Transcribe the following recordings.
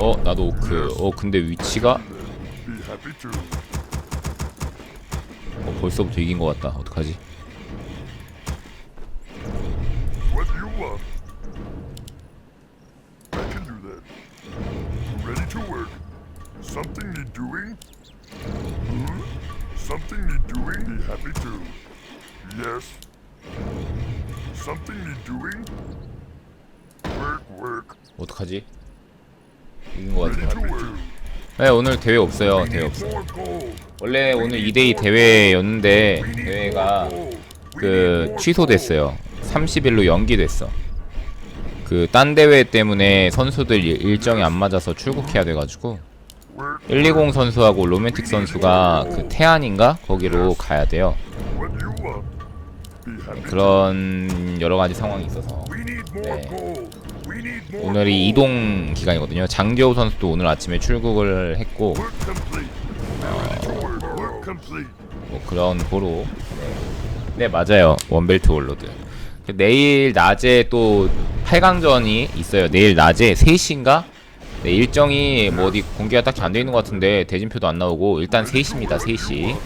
어 나도 오크 어 근데 위치가. 어, 벌써부터 이긴 것 같다 어떡하지? Hmm? 어떡하지 이긴 것 Ready 같아 to work. 네 오늘 대회 없어요 대회 need 없어 more gold. 원래 오늘 2대2 대회였는데 대회가 그 취소됐어요 30일로 연기됐어 그 딴 대회 때문에 선수들 일- 일정이 안 맞아서 출국해야 돼가지고 gold. Work. 120 선수하고 로맨틱 선수가 그 태안인가 거기로 가야 돼요. 그런 여러 가지 상황이 있어서 네. 오늘이. 이동 기간이거든요. 장재호 선수도 오늘 아침에 출국을 했고 complete. 뭐 그런 보로 네, 네 맞아요 원벨트 월로드 그 내일 낮에 또 8강전이 있어요. 내일 낮에 3시인가? 네, 일정이 뭐 어디 공개가 딱히 안 돼 있는 것 같은데 대진표도 안 나오고 일단 3시입니다. 3시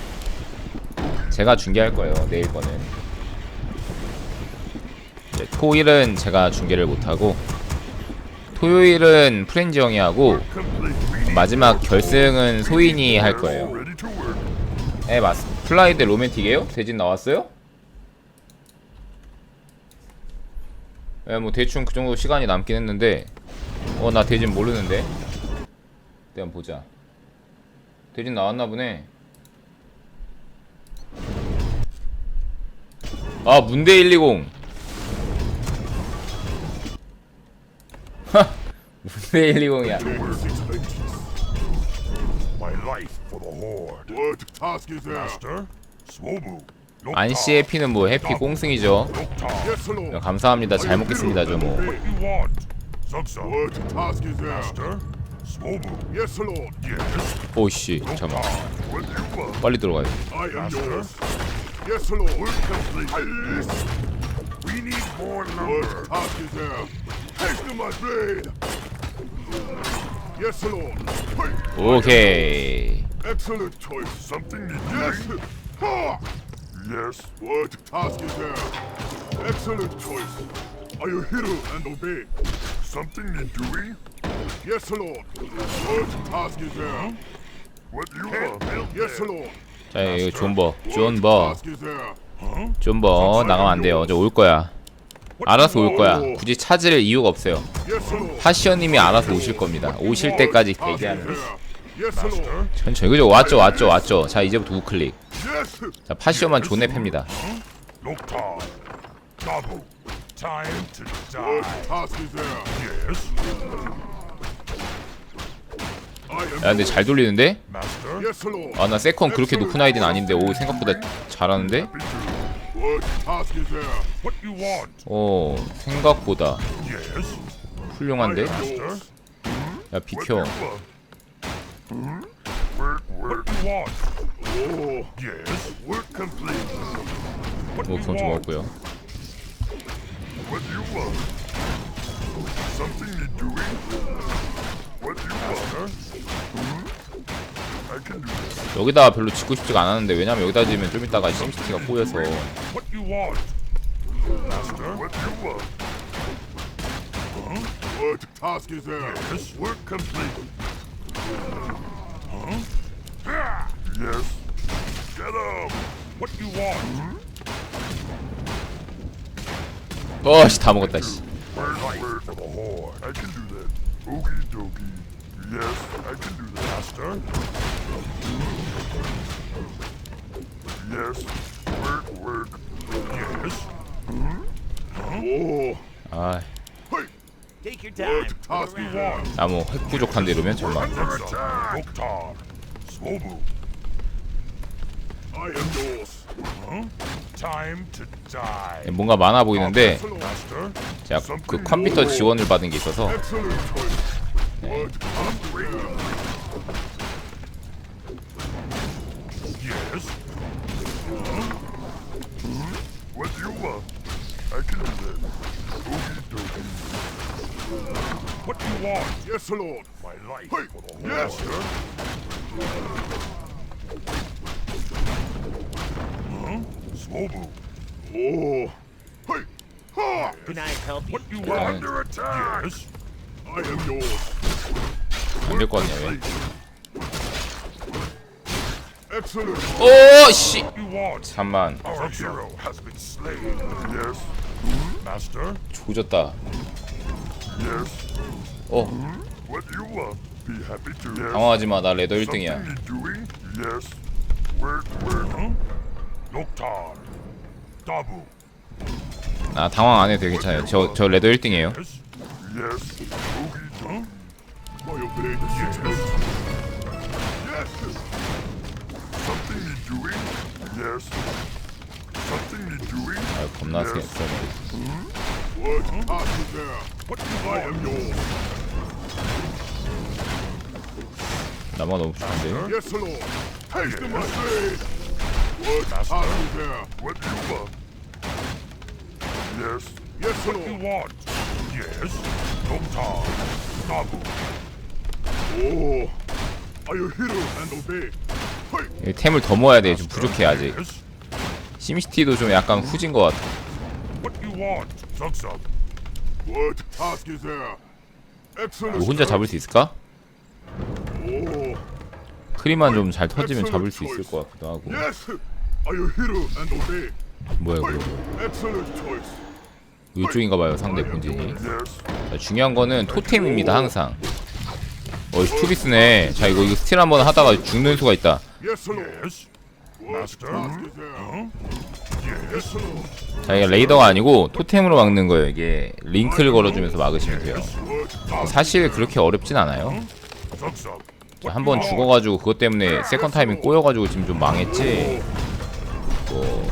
제가 중계할 거예요. 내일 거는 토일은 제가 중계를 못하고 토요일은 프렌즈 형이 하고 마지막 결승은 소인이 할 거예요. 네 맞습니다. 플라이드 로맨틱이에요? 대진 나왔어요? 예, 뭐 대충 그 정도 시간이 남긴 했는데 어 나 대진 모르는데 내가 보자 대진 나왔나 보네 아 문대 120 하 문대 120이야 My life for the horde. What task is there? Master? Swobu. 안씨 해피는 뭐 해피 꽁승이죠 Lord. 감사합니다 잘 먹겠습니다 저 뭐 What you want? Zugza. What task is there? Master? Swobu. Yes, Lord. Yes. 오씨 잠깐만 What do you want? 빨리 들어가야 돼 I am yours. Yes, Lord. Work complete. We need more number. What task is there? 오케이 Excellent choice. Something need yes. Yes. What task is there? Excellent choice. Are you hero and obey? Something need doing? Yes, Lord. What task is there? What you want? Yes, Lord. 자 이거 존버 존버? 존버 나가면 안 돼요 저 올 거야 알아서 올 거야 굳이 찾을 이유가 없어요. 파시언님이 알아서 오실 겁니다 오실 때까지 대기하는. 천천히 그죠 왔죠 왔죠 왔죠 자 이제부터 우클릭. 자 파시언만 존내 팹니다 야 근데 잘 돌리는데? 아 나 세컨 그렇게 높은 아이디는 아닌데 오 생각보다 잘하는데? What is there? What you want? 오 생각보다 Yes. 훌륭한데? 야 비켜 Work, work. What you want? Oh. Yes. Work complete. What 뭐 you 경치 want? 먹었고요 What you want? Something need doing? What you want? Hmm? I can do that. 여기다가 별로 짓고 싶지가 않았는데 왜냐면 여기다 지으면 좀 이따가 심시티가 꼬여서? 어씨 다 먹었다 씨 Yes, I can do that. Master? Yes. Work, work. Yes. Oh. 아 Hey. Take your time. What task you want? 나뭐핵 부족한데 이러면 잠만 Under attack. Oktar. Swobu. I am yours. Huh? Time to die. 뭔가 많아 보이는데 Master? 제가 그 컴퓨터 지원을 받은 게 있어서 Excellent choice. What upgrade? Yes. Huh? What do you want? I can do that. Okie dokie. What do you want? Yes, Lord. My life. Hey. Yes, sir. Hmm? Huh? Swobu. Oh. Hey. Ha. Can I help you? What do you Yeah. want? Under attack. Yes. I am yours. 안될 것 같냐 왜? 오 씨. You want? 잠만 Our hero has been slain. Yes. Master. 조졌다. Yes. 어. 당황하지 마. 나 레더 Something 1등이야. you doing? Yes. Where? Where? Huh? Loktar. Dabu. 아 당황 안 해도 되게 괜찮아요. 저 저 레더 1등이에요. Yes. Yes. Boogie. Huh? Fire blade. Yes. Yes. Something you doing? Yes. Something you doing? 아 겁나 세. Yes. 세. What? Huh? there. What you I am yours. 나만 너무 좋은데. Yes, Lord. Taste of my blade. What? Master. there. What you want? Yes. Yes, Lord. What you want? Yes. Doktar. Nabu. Oh. Are you hero and obey? Hey. 이 템을 더 모아야 돼. 좀 부족해 아직. 심시티도 좀 약간 후진 것 같아. What you want? What task is there? 이거 혼자 잡을 수 있을까? Oh. 크리만 좀 잘 터지면 잡을 수 있을 것 같기도 하고. Yes. Are you hero and obey? 뭐야. 이거? Excellent choice. 이쪽인가 봐요 상대 본진이. 자, 중요한 거는 토템입니다 항상. 어 투비스네. 자 이거 이거 스틸 한번 하다가 죽는 수가 있다. 자 이게 레이더가 아니고 토템으로 막는 거예요. 이게 링크를 걸어주면서 막으시면 돼요. 사실 그렇게 어렵진 않아요. 한 번 죽어가지고 그것 때문에 세컨 타이밍 꼬여가지고 지금 좀 망했지. 뭐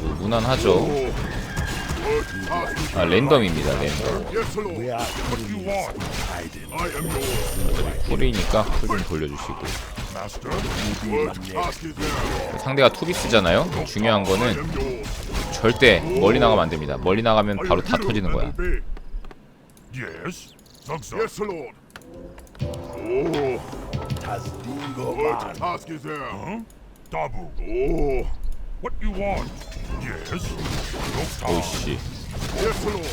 뭐 무난하죠. Oh. 아 랜덤입니다 랜덤. 쿨이니까 쿨좀 돌려주시고. 상대가 투비스잖아요. 중요한 거는. 절대 멀리 나가면 안 됩니다. 멀리 나가면 바로 다 터지는 거야. Yes. Yes, Lord. Oh. What task is there? Huh? Dabu. Oh. What you want? Yes. Doktar. 오씨. Yes, Lord.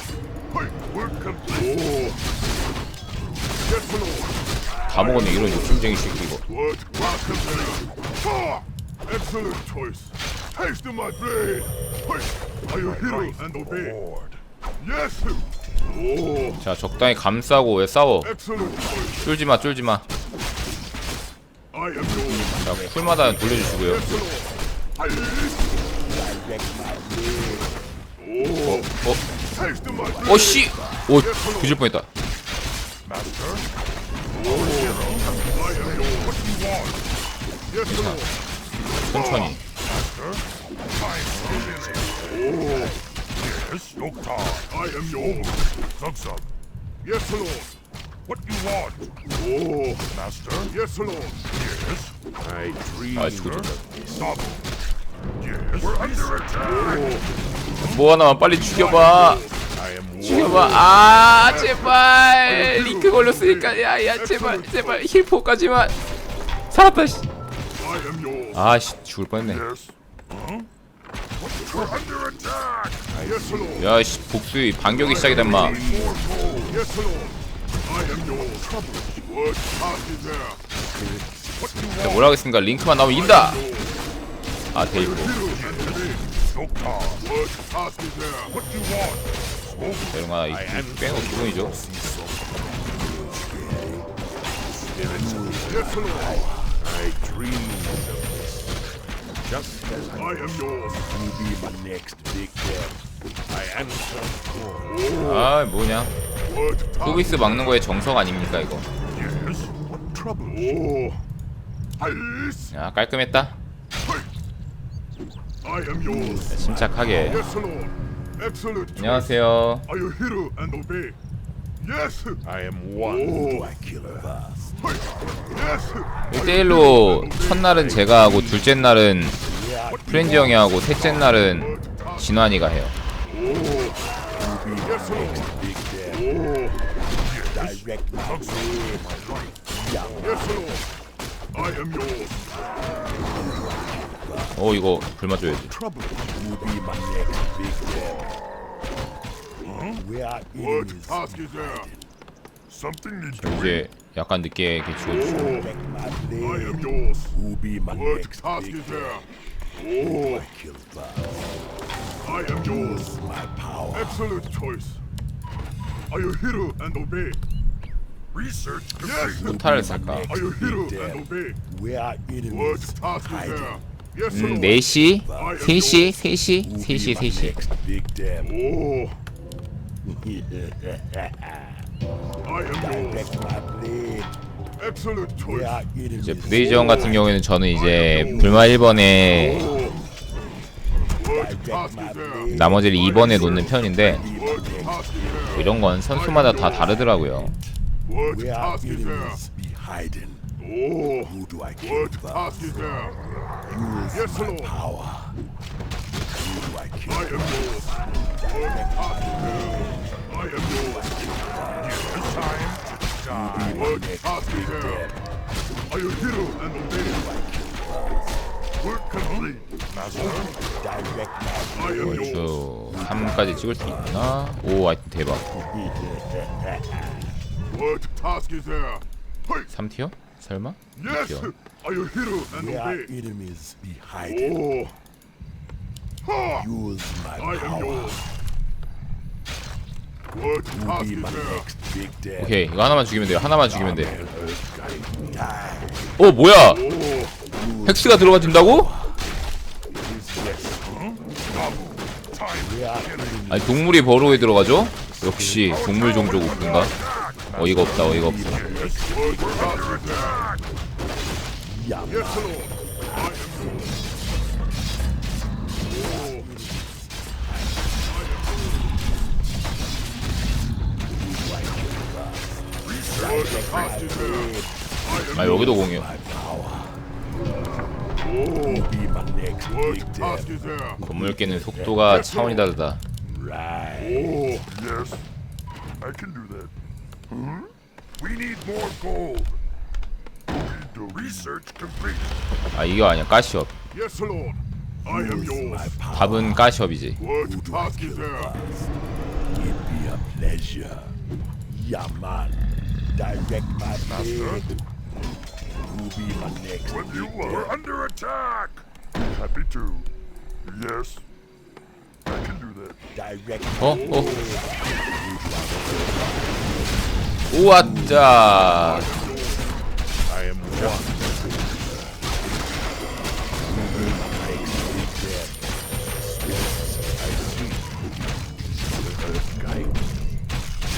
Hey, work complete. Oh. Yes, Lord. 다 먹었네 이런 욕심쟁이 새끼 이거. What is there? Ah! Excellent choice. Taste of my blade. Hey, are you hero and obey? Yes. Oh. 자 적당히 감싸고 왜 싸워? Excellent choice. 쫄지 마 쫄지 마. 자 쿨마다 돌려주시고요. 어 어. Blade. 어씨! 오 뒤질 뻔했다. Oh. Lord. 천천히. Oh. Yes, Doktar. I am yours. Zugsub. Yes, Lord. What you want? Oh. Master. Yes, Lord. Yes. I dream. 아 조졌다. Stop. Yes. We're under attack. 뭐 하나만 빨리 죽여봐. I am 죽여봐. 아 제발 링크 걸렸으니까 야야 제발 제발 힐포까지만 살았다. 씨. I am yours. 아씨 죽을 뻔했네. Yes. Huh? We're under attack. Yes, Lord. 야씨 복수 반격이 시작이다 마. Yes, Lord. I am yours. 자? 뭐라 하겠습니까? 링크만 나오면 이긴다. 아 데이브. Doktar. What task is there? What you want? 이런 거 하나 이- 빼는 거 기본이죠. Yes, Lord. I dreamed of this. Just as I am yours. You be my next big death. I answer for. 아 뭐냐? 투비스 막는 거의 정석 아닙니까 이거? Oh. 야 깔끔했다. Yours. 침착하게. 안녕하세요. Are you hero and obey? Yes. I am one. Oh. I kill her fast. Yes. 1대1로 첫날은 제가 하고 둘째 날은 프렌즈 형이 하고 셋째 날은 진환이가 해요 Direct my Yes, Lord. I am yours. 어 이거 불맞줘야지 trouble will be my next big step. We are What enemies. task is there? Something needs doing. 이제 약간 늦게 이렇게 죽어주죠 Direct my I blade am yours. will be my What next task big is there? Oh, Kill fire. I am yours. My power. Excellent choice. Are you hero and obey? There? Yes, 음 Lord. 4시 3시 3시 Will be 3시 my 3시 next big step. Oh, I am yours. Direct my blade. Excellent We choice. are enemies. 이제 브레이전 같은 경우에는 저는 이제 불마 1번에 Oh. What Direct task my is there? blade. 나머지를 2번에 놓는 편인데? 이런 건 선수마다 다 다르더라고요 What We are task is there? Be hiding. Oh, Who do I kill what first? task is there? Use Yes, my Lord. power. Who do I kill I am yours. What task is there? I am yours. Give me time to die. What task is there? Are you hero and obey? Work complete, master. Direct my I am yours. 저 3까지 찍을 수 있나? 오 아이템 대박 What task is there? Hey, 3티어? 설마? yes. 2티어 Are you hero and We are obey? enemies. Be hiding. Oh, ha! Use my I am power. yours. What Will task be is my there? next big death. 오케이 이거 하나만 죽이면 돼요 하나만 죽이면 돼 Die. 어 뭐야 Oh, 헥스가 enemies. 아니 동물이 버로에 들어가죠? 역시 동물 종족 웃긴가? 어이가 없다 어이가 없어. Oh. 아 여기도 공유? 건물 깨는 속도가 차원이 다르다 아 이거 아니야 가시업 Yes, Lord. I am Use my yours. power. 답은 가시업이지 What task is there? It'd be a pleasure. Yeah, man. Direct my blade. Will be my next When you big are death. under attack. Happy to. Yes. I can do that. Direct 어? 어? One.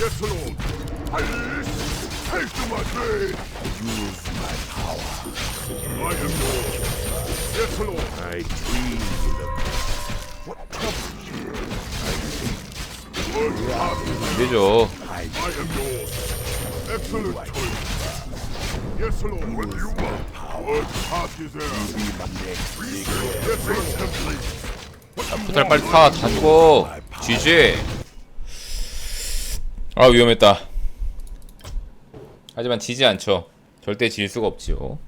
Yes, Lord. I take to my blade. use my power. I am yours. Yes, Lord. I feel the What troubles you? I see. What 안 되죠 I am yours. Excellent choice. Yes, Lord. When you want. What task is there? Yes, Lord. 포탈 빨리 타 다 죽어 GG 아 위험했다 하지만 지지 않죠 절대 질 수가 없지요